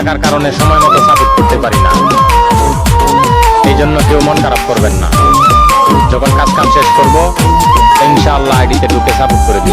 থাকার কারণে সময় মতো সাপোর্ট করতে পারি না। এই জন্য কেউ মন খারাপ করবেন না। যখন কাজ কাম শেষ করব, ইনশাআল্লাহ আইডিতে ঢুকে সাপোর্ট করে দিব।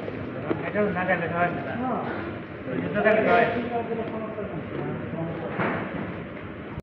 এটা না গেলে হয় না তো গেলে হয়